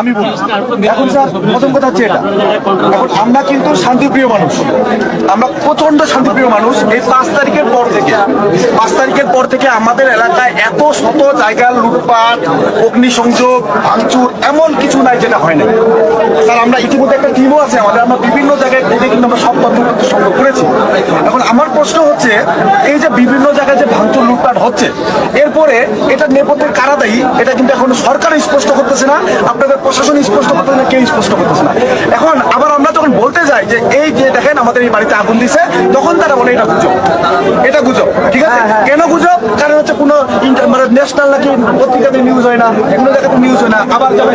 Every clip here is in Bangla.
আমি বলি, এখন স্যার প্রথম কথা হচ্ছে এটা। এখন আমরা কিন্তু শান্তিপ্রিয় মানুষ। আমরা প্রচণ্ড শান্তিপ্রিয় মানুষ এই পাঁচ তারিখের পর থেকে। পাঁচ তারিখের পর থেকে আমাদের এলাকায় এত শত জায়গার লুটপাট, অগ্নিসংযোগ, ভাঙচুর, এমন কিছু নাই যেটা হয় না স্যার, আমরা ইতিমধ্যে একটা টিমও আছে আমাদের। আমরা বিভিন্ন জায়গায় ঘুরে কিন্তু আমরা সব তথ্য সংগ্রহ করেছি। এখন আমার প্রশ্ন হচ্ছে এই যে বিভিন্ন জায়গায় যে ভাঙচুর লুটপাট হচ্ছে এরপরে এটা নেপথ্যের কারা দায়ী এটা কিন্তু এখন সরকার স্পষ্ট করতেছে না আপনাদের প্রশাসন স্পষ্ট করতেছে না কেউ স্পষ্ট করতেছে না এখন আবার আমরা যখন বলতে যাই যে এই যে দেখেন আমাদের এই বাড়িতে আগুন দিছে তখন তারা বলে এটা গুজব এটা গুজব ঠিক আছে কেন গুজব কারণ হচ্ছে কোনো ইন্টার- মানে ন্যাশনাল নাকি পত্রিকাতে নিউজ হয় না কোনো জায়গাতে নিউজ হয় না আবার যাবে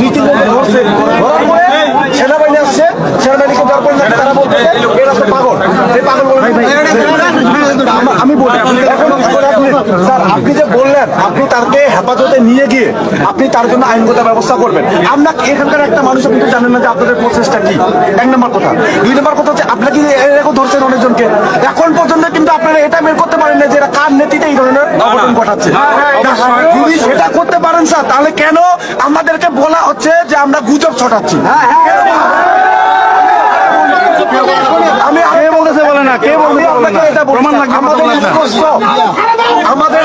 দুই তিন ধরছে ধরার পরে সেনাবাহিনী আসছে সেনাবাহিনীকে যাওয়ার পরে নাকি তারা বলতেছে এরা তো পাগল এই পাগল বলে আমা- আমি বলি এখন এখন আপনি স্যার আপনি যে বললেন আপনি তাকে হেফাজতে নিয়ে গিয়ে আপনি তার জন্য আইনগত ব্যবস্থা করবেন। আমরা এখানকার একটা মানুষ আপনি তো জানেন না যে আপনাদের প্রসেসটা কি? এক নম্বর কথা। দুই নম্বর কথা হচ্ছে আপনাকে এরকম ধরছেন অনেকজনকে? এখন পর্যন্ত কিন্তু আপনারা এটা বের করতে পারেন না যে এরা কার নেতৃত্বে এই ধরনের অঘটন ঘটাচ্ছে। যদি সেটা করতে পারেন স্যার তাহলে কেন আমাদেরকে বলা হচ্ছে যে আমরা গুজব ছটাচ্ছি? বলে না কে পারবে না? এটা প্রমাণ লাগবে। আমাদের স্পষ্ট আমাদের